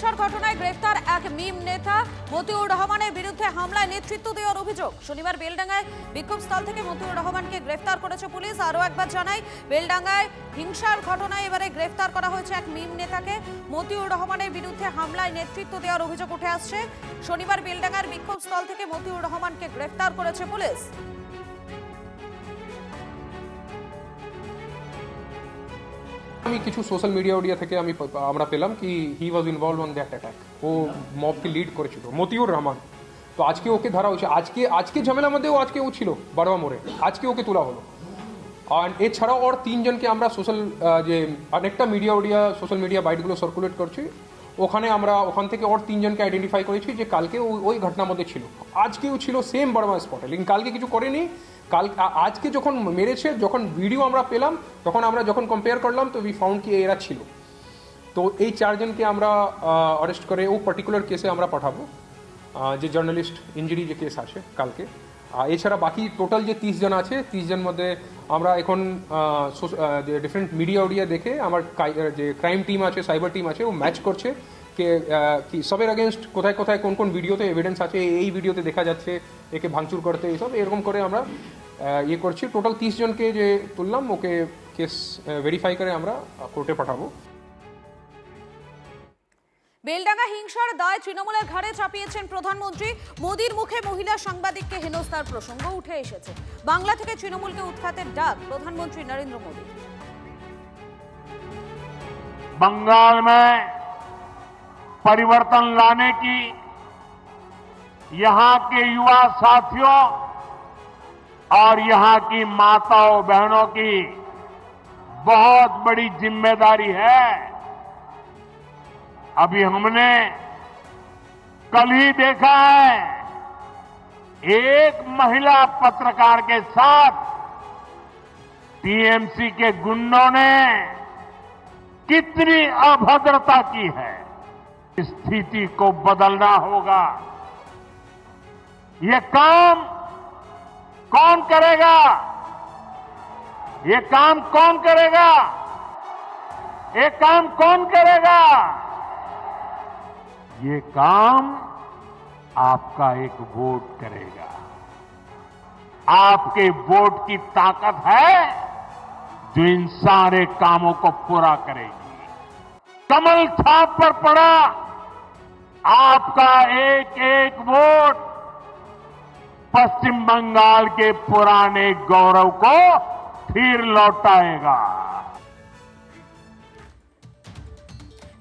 হিংসার ঘটনায় গ্রেফতার এক মিম নেতা মতিউর রহমানের বিরুদ্ধে হামলায় নেতৃত্ব দেওয়ার অভিযোগ। শনিবার বেলডাঙ্গায় বিক্ষোভস্থল থেকে মতিউর রহমানকে গ্রেফতার করেছে পুলিশ। আরও একবার জানাই, বেলডাঙ্গায় হিংসার ঘটনায় এবারে গ্রেফতার করা হয়েছে এক মিম নেতাকে। মতিউর রহমানের বিরুদ্ধে হামলায় নেতৃত্ব দেওয়ার অভিযোগ উঠে আসছে। শনিবার বেলডাঙ্গার বিক্ষোভস্থল থেকে মতিউর রহমানকে গ্রেফতার করেছে পুলিশ। আমি কিছু সোশ্যাল মিডিয়া ওডিয়া থেকে আমি আমরা পেলাম কি he was involve on that attack ও মবকে লিড করেছিল, মতিউর রহমান। তো আজকে ওকে ধরা হয়েছে, আজকে আজকে ঝামেলার মধ্যেও আজকে ও ছিল বারোয়া মোড়ে, আজকে ওকে তোলা হলো। আর এছাড়াও ওর তিনজনকে আমরা সোশ্যাল যে অনেকটা মিডিয়া ওডিয়া সোশ্যাল মিডিয়া বাইটগুলো সার্কুলেট করছি ওখানে আমরা, ওখান থেকে ওর তিনজনকে আইডেন্টিফাই করেছি যে কালকে ওই- ঘটনার মধ্যে ছিল। আজকেও ছিল সেম বড়মা স্পটে লেকিন কালকে কিছু করেনি। কাল আজকে যখন মেরেছে, যখন ভিডিও আমরা পেলাম, তখন আমরা যখন কম্পেয়ার করলাম, তো উই ফাউন্ড কি এরা ছিল। তো এই চারজনকে আমরা অ্যারেস্ট করে ও পার্টিকুলার কেসে আমরা পাঠাবো। যে জার্নালিস্ট ইঞ্জুরি যে কেস আছে কালকে। আর এছাড়া বাকি টোটাল যে তিরিশ জন আছে, তিরিশ জন মধ্যে আমরা এখন ডিফারেন্ট মিডিয়া ওডিয়া দেখে আমার যে ক্রাইম টিম আছে সাইবার টিম আছে, ও ম্যাচ করছে। কে কি সবের আগেনস্ট কোথায় কোথায় কোন কোন ভিডিওতে এভিডেন্স আছে, এই ভিডিওতে দেখা যাচ্ছে, একে ভাঙচুর করতে এইসব এরকম করে আমরা ইয়ে করছি। টোটাল তিরিশ জনকে যে তুললাম, ওকে কেস ভেরিফাই করে আমরা কোর্টে পাঠাবো। বেলডাঙ্গা হিংসার দায় তৃণমূলের ঘাড়ে চাপিয়েছেন প্রধানমন্ত্রী মোদির মুখে মহিলা সাংবাদিককে হেনস্থার প্রসঙ্গ উঠে এসেছে বাংলা থেকে তৃণমূলকে উৎখাতের ডাক প্রধানমন্ত্রী নরেন্দ্র মোদী बंगाल में परिवर्तन लाने की यहां के युवा साथियों और यहां की माताओं बहनों की बहुत बड़ी जिम्मेदारी है अभी हमने कल ही देखा है, एक महिला पत्रकार के साथ टीएमसी के गुंडों ने कितनी अभद्रता की है। स्थिति को बदलना होगा। ये काम कौन करेगा? ये काम कौन करेगा? ये काम कौन करेगा? ये काम आपका एक वोट करेगा। आपके वोट की ताकत है जो इन सारे कामों को पूरा करेगी। कमल छाप पर पड़ा आपका एक एक वोट। पश्चिम बंगाल के पुराने गौरव को फिर लौटाएगा।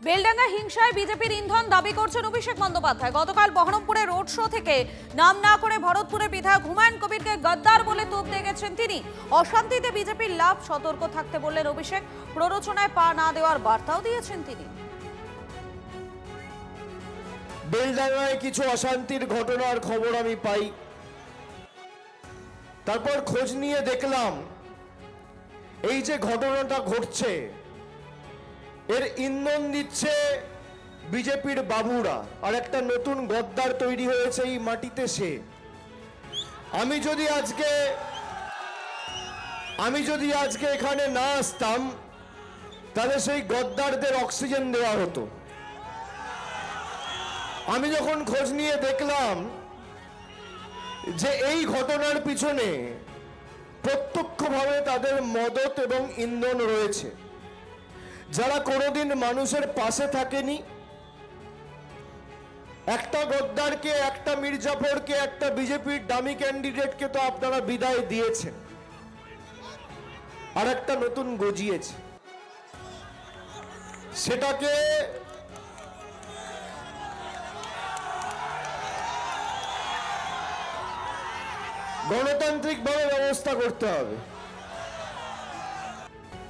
বেলডাঙ্গা হিংসায় বিজেপির ইন্ধন দাবি করছেন অভিষেক বন্দ্যোপাধ্যায়। গতকাল বহরমপুরে রোড শো থেকে নাম না করে ভরতপুরের বিধায়ক হুমায়ুন কবিরকে গদ্দার বলে তোপ দিয়ে গেছেন তিনি। অশান্তিতে বিজেপির লাভ সতর্ক থাকতে বললেন অভিষেক। প্ররোচনায় পা না দেওয়ার বার্তাও দিয়েছেন তিনি। বেলডাঙ্গায় কিছু অশান্তির ঘটনার খবর আমি পাই। তারপর খোঁজ নিয়ে দেখলাম, এই যে ঘটনাটা ঘটছে এর ইন্ধন দিচ্ছে বিজেপির বাবুরা। আর একটা নতুন গদ্দার তৈরি হয়েছে এই মাটিতে সে। আমি যদি আজকে, আমি যদি আজকে এখানে না আসতাম, তাহলে সেই গদ্দারদের অক্সিজেন দেওয়া হতো। আমি যখন খোঁজ নিয়ে দেখলাম যে এই ঘটনার পিছনে প্রত্যক্ষভাবে তাদের মদত এবং ইন্ধন রয়েছে যারা কোনোদিন মানুষের পাশে থাকেনি, একটা গদ্দারকে, একটা মির্জাফরকে, একটা বিজেপির দামি ক্যান্ডিডেটকে তো আপনারা বিদায় দিয়েছেন, আর একটা নতুন গজিয়েছে। সেটাকে গণতান্ত্রিকভাবে ব্যবস্থা করতে হবে।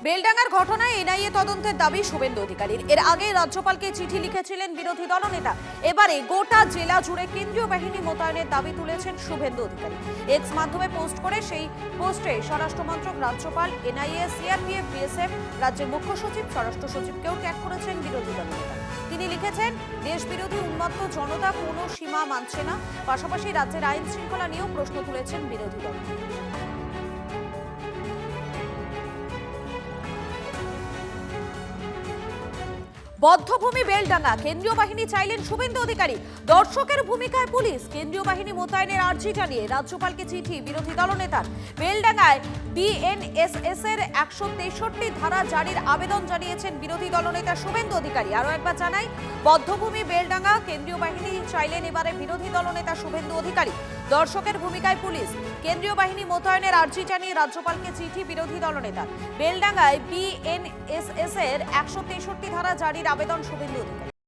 বেলডাঙ্গার ঘটনায় এনআইএ তদন্তের দাবি শুভেন্দু অধিকারীর। এর আগে রাজ্যপালকে চিঠি লিখেছিলেন বিরোধী দলনেতা। এবারে গোটা জেলা জুড়ে কেন্দ্রীয় বাহিনী মোতায়েনের দাবি তুলেছেন শুভেন্দু অধিকারী। এক্স মাধ্যমে পোস্ট করে সেই পোস্টে স্বরাষ্ট্রমন্ত্রক রাজ্যপাল, এনআইএ, সিআরপিএফ, বিএসএফ, রাজ্যের মুখ্য সচিব, স্বরাষ্ট্র সচিবকেও ট্যাগ করেছেন বিরোধী দলনেতা। তিনি লিখেছেন দেশ বিরোধী উন্মত্ত জনতা কোনো সীমা মানছে না। পাশাপাশি রাজ্যের আইন শৃঙ্খলা নিয়েও প্রশ্ন তুলেছেন বিরোধী দল বদ্ধভূমি বেলডাঙ্গা। কেন্দ্রীয় বাহিনী চাইলেন শুভেন্দু অধিকারী। দর্শকের ভূমিকায় পুলিশ কেন্দ্রীয় বাহিনী মোতায়েনের আর্জি জানিয়ে রাজ্যপালকে চিঠি, বিরোধী দলনেতার। বেলডাঙ্গায় বিএনএসএস এর একশো তেষট্টি ধারা জারির আবেদন জানিয়েছেন বিরোধী দলনেতা শুভেন্দু অধিকারী। আরও একবার জানাই, বদ্ধভূমি বেলডাঙ্গা কেন্দ্রীয় বাহিনী চাইলেন এবারে বিরোধী দলনেতা শুভেন্দু অধিকারী। দর্শকের ভূমিকায় পুলিশ কেন্দ্রীয় বাহিনী মোতায়েনের আর্জি জানিয়ে রাজ্যপালকে চিঠি, বিরোধী দলনেতা বেলডাঙ্গায় বিএনএসএস এর একশো তেষট্টি ধারা জারির আবেদন শুভেন্দু অধিকারী।